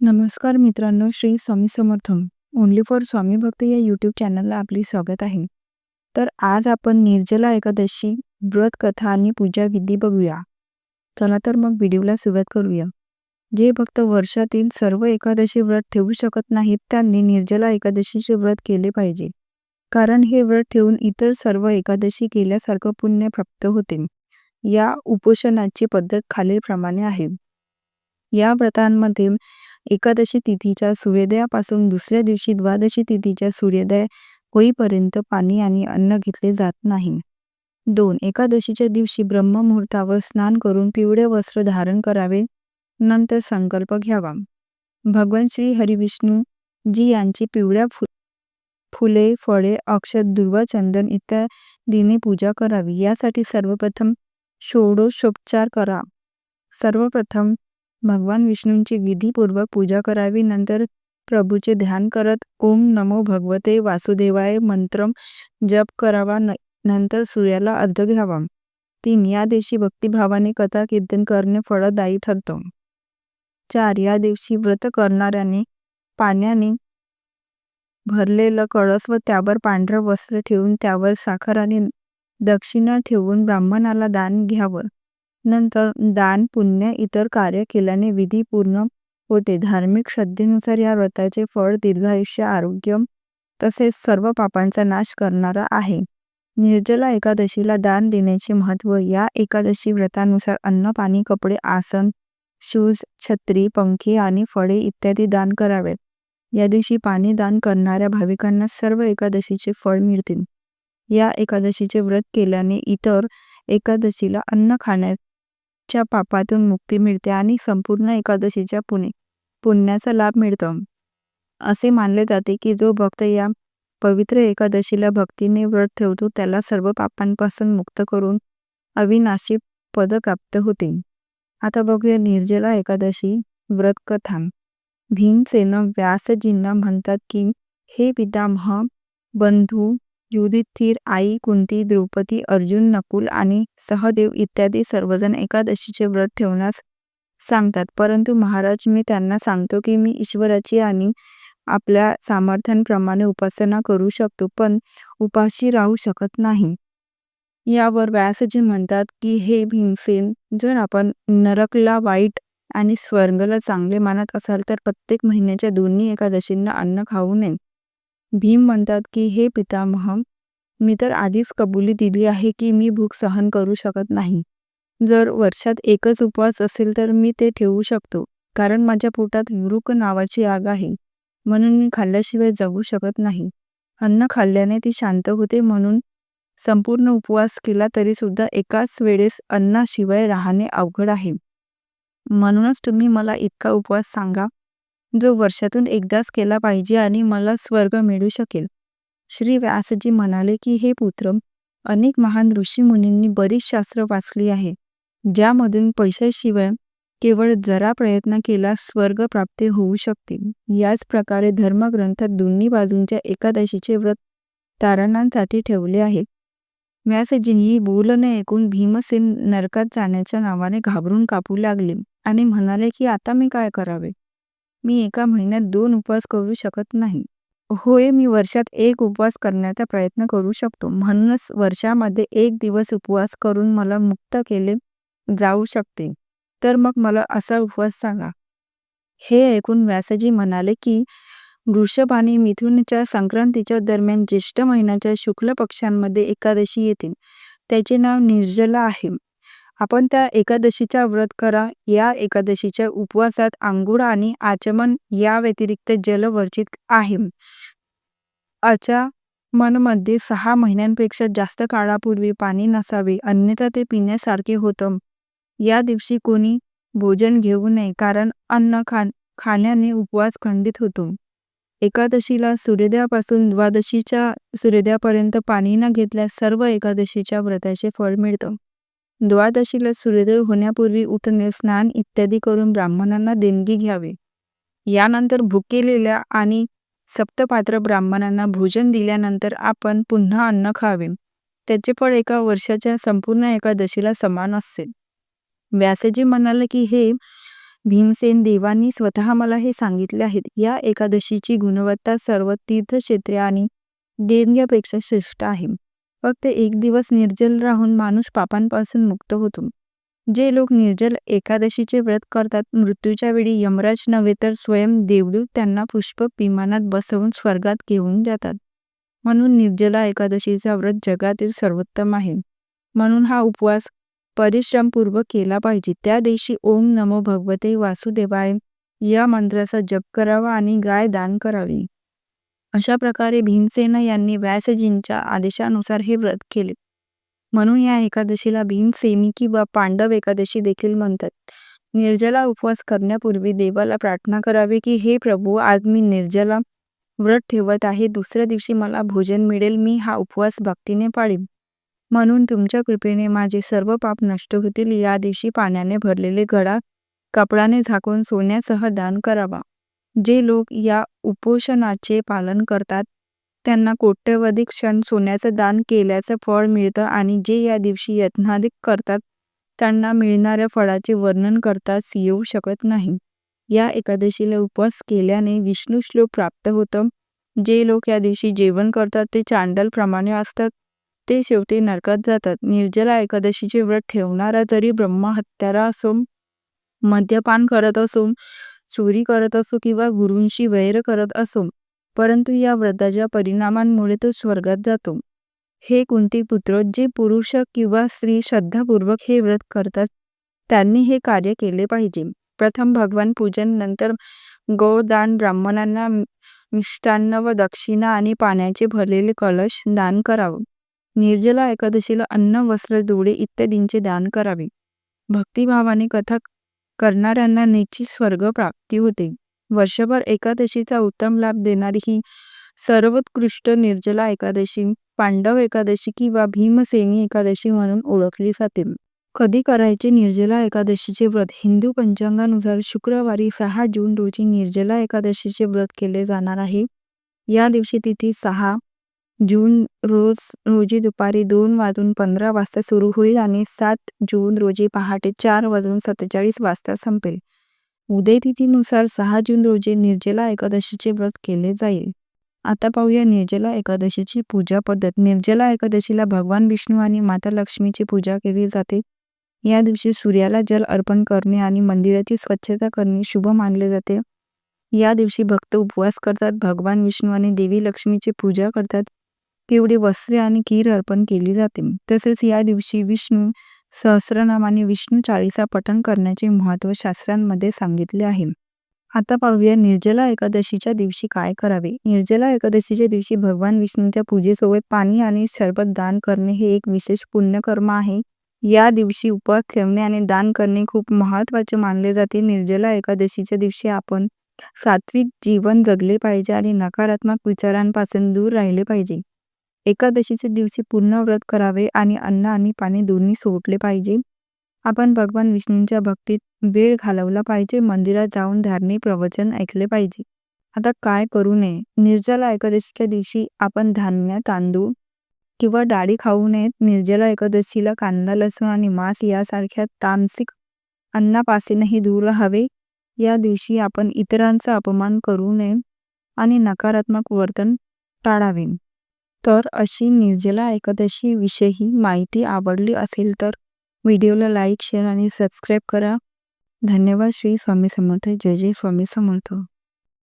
नमस्कार मित्रांनो Shri Swami Samartham only for Swami भक्त या यूट्यूब चॅनलला आपली स्वागत आहे. तर आज आपण निर्जला एकादशी व्रत कथा आणि पूजा विधी बघूया. चला तर मग व्हिडिओला सुरुवात करूया. जे भक्त वर्षातील सर्व एकादशी व्रत ठेवू शकत नाहीत त्यांनी निर्जला एकादशीचे व्रत केले पाहिजे. कारण हे व्रत ठेवून इतर सर्व एकादशी केल्यासारखं पुण्य प्राप्त होते. या उपोषणाची पद्धत खालीलप्रमाणे आहे. या व्रतांमध्ये एकादशी तिथीच्या सूर्योदयापासून दुसऱ्या दिवशी द्वादशी तिथीच्या सूर्योदय होईपर्यंत पाणी आणि अन्न घेतले जात नाही. दोन एकादशीच्या दिवशी ब्रह्ममुहूर्तावर स्नान करून पिवळे वस्त्र धारण करावे नंतर संकल्प घ्यावा. भगवान श्री हरिविष्णू जी यांची पिवळ्या फु फुले फळे अक्षत दुर्वा चंदन इत्यादीने पूजा करावी यासाठी सर्वप्रथम षोडशोपचार करा. सर्वप्रथम भगवान विष्णूंची विधीपूर्वक पूजा करावी. नंतर प्रभूचे ध्यान करत ओम नमो भगवते वासुदेवाय मंत्र जप करावा. नंतर सूर्याला अर्ध घ्यावा. तीन या दिवशी भक्तिभावाने कथा कीर्तन करणे फळदायी ठरतो. चार या दिवशी व्रत करणाऱ्याने पाण्याने भरलेलं कळस व त्यावर पांढरं वस्त्र ठेवून त्यावर साखर आणि दक्षिणा ठेवून ब्राह्मणाला दान घ्यावं. नंतर दान पुण्य इतर कार्य केल्याने विधी पूर्ण होते. धार्मिक श्रद्धेनुसार या व्रताचे फळ दीर्घायुष्य आरोग्य तसेच सर्व पापांचा नाश करणारा आहे. निर्जला एकादशीला दान देण्याचे महत्त्व या एकादशी व्रतानुसार अन्न पाणी कपडे आसन शूज छत्री पंखे आणि फळे इत्यादी दान करावेत. या दिवशी पाणी दान करणाऱ्या भाविकांना सर्व एकादशीचे फळ मिळतील. या एकादशीचे व्रत केल्याने इतर एकादशीला अन्न खाण्यात च्या पापातून मुक्ती मिळते आणि संपूर्ण एकादशीच्या पुणे पुण्याचा लाभ मिळतो. असे मानले जाते की जो भक्त या पवित्र एकादशीला भक्तीने व्रत ठेवतो त्याला सर्व पापांपासून मुक्त करून अविनाशी पद प्राप्त होते. आता बघूया निर्जला एकादशी व्रत कथा भीमसेन व्यासजींना म्हणतात की हे पितामह बंधू युधिष्ठिर आई कुंती द्रौपदी अर्जुन नकुल आणि सहदेव इत्यादी सर्वजण एकादशीचे व्रत ठेवण्यास सांगतात. परंतु महाराज मी त्यांना सांगतो की मी ईश्वराची आणि आपल्या सामर्थ्यांप्रमाणे उपासना करू शकतो पण उपाशी राहू शकत नाही. यावर व्यासजी म्हणतात की हे भीमसेन जर आपण नरकला वाईट आणि स्वर्गला चांगले मानत असाल तर प्रत्येक महिन्याच्या दोन्ही एकादशींना अन्न खाऊ नये. भीम म्हणतात की हे पितामह मी तर आधीच कबुली दिली आहे की मी भूक सहन करू शकत नाही. जर वर्षात एकच उपवास असेल तर मी ते ठेवू शकतो कारण माझ्या पोटात वृक नावाची आग आहे. म्हणून मी खाल्ल्याशिवाय जगू शकत नाही. अन्न खाल्ल्याने ती शांत होते म्हणून संपूर्ण उपवास केला तरी सुद्धा एकाच वेळेस अन्नाशिवाय राहणे अवघड आहे. म्हणूनच तुम्ही मला इतका उपवास सांगा जो वर्षातून एकदाच केला पाहिजे आणि मला स्वर्ग मिळू शकेल. श्री व्यासजी म्हणाले की हे पुत्र अनेक महान ऋषीमुनींनी बरीच शास्त्र वाचली आहे ज्यामधून पैशाशिवाय केवळ जरा प्रयत्न केला स्वर्ग प्राप्ती होऊ शकते. याच प्रकारे धर्मग्रंथात दोन्ही बाजूंच्या एकादशीचे व्रत तारणांसाठी ठेवले आहे व्यासजींनी बोलणे ऐकून भीमसेन नरकात जाण्याच्या नावाने घाबरून कापू लागले आणि म्हणाले की आता मी काय करावे? मी एका महिन्यात दोन उपवास करू शकत नाही. होय मी वर्षात एक उपवास करण्याचा प्रयत्न करू शकतो. म्हणूनच वर्षामध्ये एक दिवस उपवास करून मला मुक्त केले जाऊ शकते. तर मग मला असा उपवास सांगा. हे ऐकून व्यासजी म्हणाले की वृषभ आणि मिथुनच्या संक्रांतीच्या दरम्यान ज्येष्ठ महिन्याच्या शुक्ल पक्षांमध्ये एकादशी येते. त्याचे नाव निर्जला आहे. आपण त्या एकादशीचा व्रत करा. या एकादशीच्या उपवासात आंघोळ आणि आचमन या व्यतिरिक्त जल वर्जित आहे. अच्या मनमध्ये सहा महिन्यांपेक्षा जास्त काळापूर्वी पाणी नसावे अन्यथा ते पिण्यासारखे होतं. या दिवशी कोणी भोजन घेऊ नये कारण अन्न खान खाण्याने उपवास खंडित होतो. एकादशीला सूर्योदयापासून द्वादशीच्या सूर्योदयापर्यंत पाणी न घेतल्यास सर्व एकादशीच्या व्रताचे फळ मिळतं. द्वादशीला सूर्योदय होण्यापूर्वी उठणे स्नान इत्यादी करून ब्राह्मणांना देणगी घ्यावे. यानंतर भुकेलेल्या आणि सप्तपात्र ब्राह्मणांना भोजन दिल्यानंतर आपण पुन्हा अन्न खावे. त्याचे फळ एका वर्षाच्या संपूर्ण एकादशीला समान असते. व्यासजी म्हणाले की हे भीमसेन देवांनी स्वतः मला हे सांगितले आहेत. या एकादशीची गुणवत्ता सर्व तीर्थक्षेत्रे आणि देणग्यापेक्षा श्रेष्ठ आहे. फक्त एक दिवस निर्जल राहून माणूस पापांपासून मुक्त होतो. जे लोक निर्जल एकादशीचे व्रत करतात मृत्यूच्या वेळी यमराज नव्हे तर स्वयं देवदूत त्यांना पुष्प विमानात बसवून स्वर्गात घेऊन जातात. म्हणून निर्जला एकादशीचा व्रत जगातील सर्वोत्तम आहे. म्हणून हा उपवास परिश्रमपूर्वक केला पाहिजे. त्या दिवशी ओम नमो भगवते वासुदेवाय. या मंत्राचा जप करावा आणि गाय दान करावी. अशा प्रकारे भीमसेन यांनी व्यासजींच्या आदेशानुसार हे व्रत केले. म्हणून या एकादशीला भीमसेनी किंवा पांडव एकादशी देखील म्हणतात. निर्जला उपवास करण्यापूर्वी देवाला प्रार्थना करावी की हे प्रभू आज मी निर्जला व्रत ठेवत आहे. दुसऱ्या दिवशी मला भोजन मिळेल. मी हा उपवास भक्तीने पाळीन. म्हणून तुमच्या कृपेने माझे सर्व पाप नष्ट होतील. या दिवशी पाण्याने भरलेले घडा कपडाने झाकून सोन्यासह दान करावा. जे लोक या उपोषणाचे पालन करतात त्यांना कोट्यवधी क्षण सोन्याचं दान केल्याचं फळ मिळतं आणि जे या दिवशी यत्नाधिक करतात त्यांना मिळणाऱ्या फळाचे वर्णन करताच येऊ शकत नाही. या एकादशीला उपवास केल्याने विष्णू श्लोक प्राप्त होतं. जे लोक या दिवशी जेवण करतात ते चांडलप्रमाणे असतात. ते शेवटी नरकात जातात. निर्जला एकादशीचे व्रत ठेवणारा जरी ब्रह्महत्यारा असो मद्यपान करत असो चोरी करत असो किंवा गुरूंशी वैर करत असो परंतु या व्रताच्या परिणामांमुळे तो स्वर्गात जातो. हे कुंती पुत्र जे पुरुष किंवा स्त्री श्रद्धापूर्वक हे व्रत करतात त्यांनी हे कार्य केले पाहिजे. प्रथम भगवान पूजन नंतर गोदान ब्राह्मणांना मिष्टान्न व दक्षिणा आणि पाण्याचे भरलेले कलश दान करावं. निर्जला एकादशीला अन्न वस्त्र जोडे इत्यादींचे दान करावे. भक्तिभावाने कथा करणाऱ्यांना निश्चित स्वर्ग प्राप्ती होते. वर्षभर एकादशीचा उत्तम लाभ देणारी ही सर्वोत्कृष्ट निर्जला एकादशी पांडव एकादशी किंवा भीमसेनी एकादशी म्हणून ओळखली जाते. कधी करायचे निर्जला एकादशीचे व्रत? हिंदू पंचांगानुसार शुक्रवारी सहा जून रोजी निर्जला एकादशीचे व्रत केले जाणार आहे. या दिवशी तिथी सहा जून रोज रोजी दुपारी दोन वाजून पंधरा वाजता सुरू होईल आणि सात जून रोजी पहाटे चार वाजून सत्तेचाळीस वाजता संपेल. उदयतिथीनुसार सहा जून रोजी निर्जला एकादशीचे व्रत केले जाईल. आता पाहूया निर्जला एकादशीची पूजा पद्धत. निर्जला एकादशीला भगवान विष्णू आणि माता लक्ष्मीची पूजा केली जाते. या दिवशी सूर्याला जल अर्पण करणे आणि मंदिराची स्वच्छता करणे शुभ मानले जाते. या दिवशी भक्त उपवास करतात. भगवान विष्णू आणि देवी लक्ष्मीची पूजा करतात. पिवळी वस्त्रे आणि खीर अर्पण केली जाते. तसेच या दिवशी विष्णू सहस्रनाम आणि विष्णू चाळीसा पठण करण्याचे महत्त्व शास्त्रांमध्ये सांगितले आहे. आता पाहूया निर्जला एकादशीच्या दिवशी काय करावे. निर्जला एकादशीच्या दिवशी भगवान विष्णूच्या पूजेसोबत पाणी आणि शरबत दान करणे हे एक विशेष पुण्यकर्म आहे. या दिवशी उपवास ठेवणे आणि दान करणे खूप महत्त्वाचे मानले जाते. निर्जला एकादशीच्या दिवशी आपण सात्विक जीवन जगले पाहिजे आणि नकारात्मक विचारांपासून दूर राहिले पाहिजे. एकादशीच्या दिवशी पूर्ण व्रत करावे आणि अन्न आणि पाणी दोन्ही सोडले पाहिजे. आपण भगवान विष्णूंच्या भक्तीत वेळ घालवला पाहिजे मंदिरात जाऊन धार्मिक प्रवचन ऐकले पाहिजे. आता काय करू नये? निर्जला एकादशीच्या दिवशी आपण धान्य तांदूळ किंवा डाळी खाऊ नयेत. निर्जला एकादशीला कांदा लसूण आणि मांस यासारख्या तामसिक अन्नापासूनही दूर राहावे. या दिवशी आपण इतरांचा अपमान करू नये आणि नकारात्मक वर्तन टाळावे. तर अशी निर्जला एकादशी विषयी माहिती आवडली असेल तर व्हिडिओला लाईक शेअर आणि सबस्क्राईब करा. धन्यवाद. श्री स्वामी समर्थ. जय जय स्वामी समर्थ.